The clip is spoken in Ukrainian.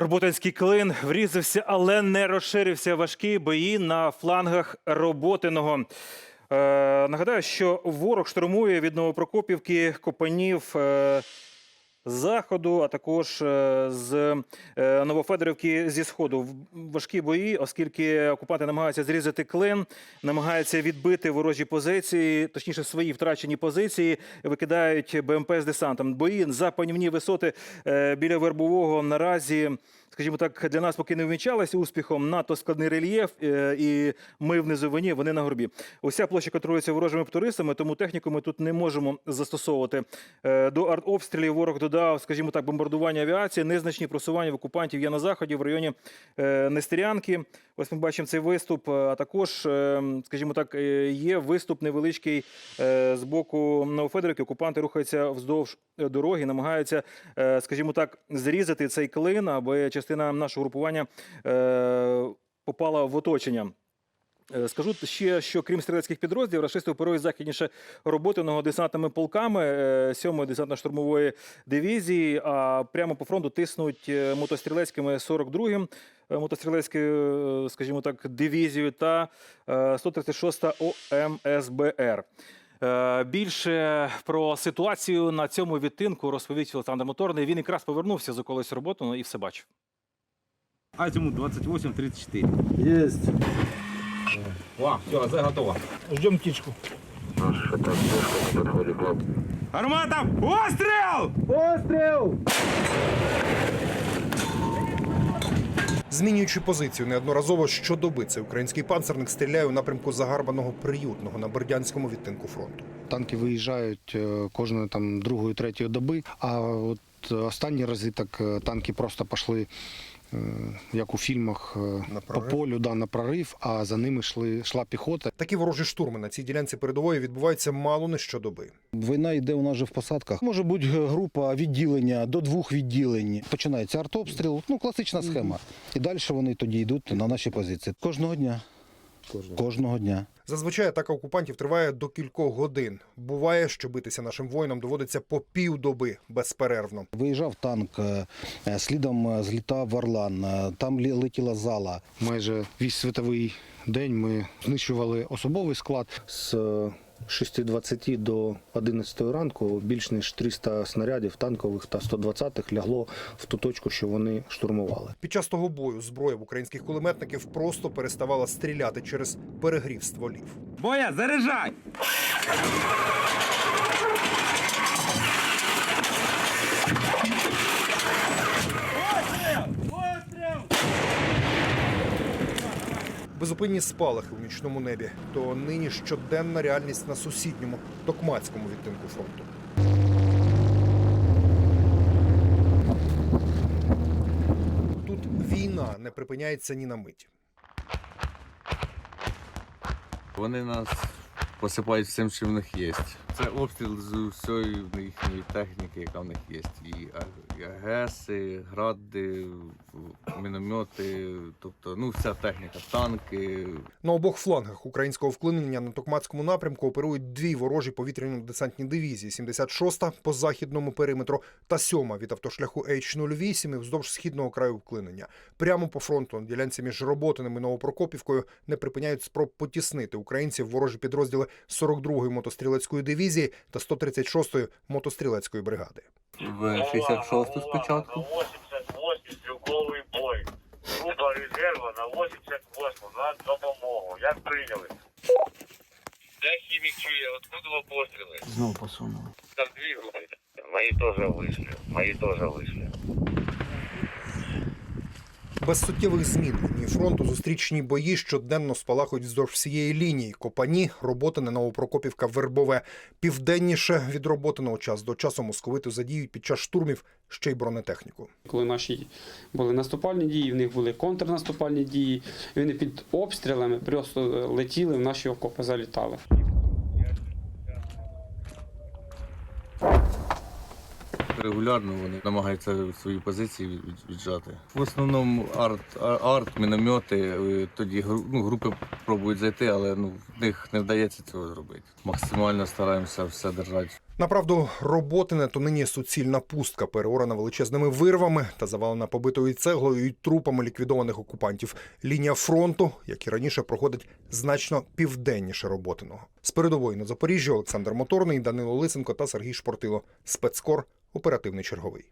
Роботинський клин врізався, але не розширився важкі бої на флангах Роботиного. Е, нагадаю, що ворог штурмує від Новопрокопівки, Копанів. Е, з заходу, а також е, з е, Новофедорівки зі сходу. Важкі бої, оскільки окупанти намагаються зрізати клин, намагаються відбити ворожі позиції, точніше свої втрачені позиції, викидають БМП з десантом. Бої за панівні висоти е, біля Вербового наразі. Скажімо так, для нас поки не вмічалася успіхом. Надто складний рельєф, е, і ми в низовині, вони на горбі. Уся площа контролюється ворожими туристами, тому техніку ми тут не можемо застосовувати. Е, До артобстрілів ворог додав, скажімо так, бомбардування авіації, незначні просування в окупантів є на заході в районі е, Нестерянки. Ось ми бачимо цей виступ. е, А також, е, скажімо так, е, є виступ невеличкий е, з боку Новофедорівки. Окупанти рухаються вздовж дороги, намагаються, скажімо так, зрізати цей клин, аби частина нашого групування попала в оточення. Е, Скажу ще, що крім стрілецьких підрозділів, рашисти оперують західніше роботиного десантними полками е, 7-ї десантно-штурмової дивізії, а прямо по фронту тиснуть е, мотострілецькими 42-м е, мотострілецькою, е, скажімо так, дивізією та е, 136-та ОМСБР. Е, Більше про ситуацію на цьому відтинку розповість Олександр Моторний. Він якраз повернувся з околиць роботи ну, і все бачив. Азимут 28-34. Есть. О, все, З готово. Ждем птичку. Армата, постріл! Пострел! Змінюючи позицію неодноразово щодоби, цей український панцерник стріляє у напрямку загарбаного приютного на Бердянському відтинку фронту. Танки виїжджають е, кожної там другої, третьої доби. А от е, останні рази так е, танки просто пішли, як у фільмах, е, На по полю да, на прорив, а за ними йшли, йшла піхота. Такі ворожі штурми на цій ділянці передової відбуваються мало не щодоби. Війна йде у нас же в посадках. Може бути група відділення до двох відділень. Починається артобстріл, ну класична схема. І далі вони тоді йдуть на наші позиції. Кожного дня. Кожного дня. Зазвичай атака окупантів триває до кількох годин. Буває, що битися нашим воїнам доводиться по півдоби безперервно. Виїжджав танк, е, е, слідом е, злітав Орлан, там лі- летіла зала. Майже весь світовий день ми знищували особовий склад з 6.20 до 11 ранку. Більш ніж 300 снарядів танкових та 120-х лягло в ту точку, що вони штурмували. Під час того бою зброя в українських кулеметників просто переставала стріляти через перегрів стволів. Боя, заряджай! Безупинні спалахи у нічному небі то нині щоденна реальність на сусідньому токмацькому відтинку фронту. Тут війна не припиняється ні на мить. Вони нас посипають всім, що в них є. Це обстріл з усієї їхньої техніки, яка в них є. І і гради, міномети, тобто ну вся техніка, танки. На обох флангах українського вклинення на токмацькому напрямку оперують дві ворожі повітряно-десантні дивізії: 76-та по західному периметру та 7-та від автошляху H-08 і вздовж східного краю вклинення. Прямо по фронту на ділянці між Роботиним і Новопрокопівкою не припиняють спроб потіснити українців ворожі підрозділи 42-ї мотострілецької дивізії та 136-ї мотострілецької бригади. В 66-ту спочатку. 88 стрілковий бой. Група резерва на 88 на допомогу. Як прийняли? Де хімік чує? Откуда постріли? Знову посунули. Там дві групи. Мої теж вийшли. Мої теж вийшли. Без суттєвих змін лінії фронту зустрічні бої щоденно спалахують вздовж всієї лінії. Копані, Роботине, Новопрокопівка, Вербове. Південніше від Роботиного час до часу московити задіють під час штурмів ще й бронетехніку. Коли наші були наступальні дії, в них були контрнаступальні дії, вони під обстрілами просто летіли в наші окопи, залітали. Регулярно вони намагаються свої позиції віджати. В основному арт, арт, міномети, е, тоді ну, групи пробують зайти, але ну, в них не вдається цього зробити. Максимально стараємося все держати Направду, роботине то нині суцільна пустка, переорана величезними вирвами та завалена побитою цеглою і трупами ліквідованих окупантів. Лінія фронту, як і раніше, проходить значно південніше роботиного. З передової на Запоріжжі Олександр Моторний, Данило Лисенко та Сергій Шпортило. Спецкор оперативний черговий.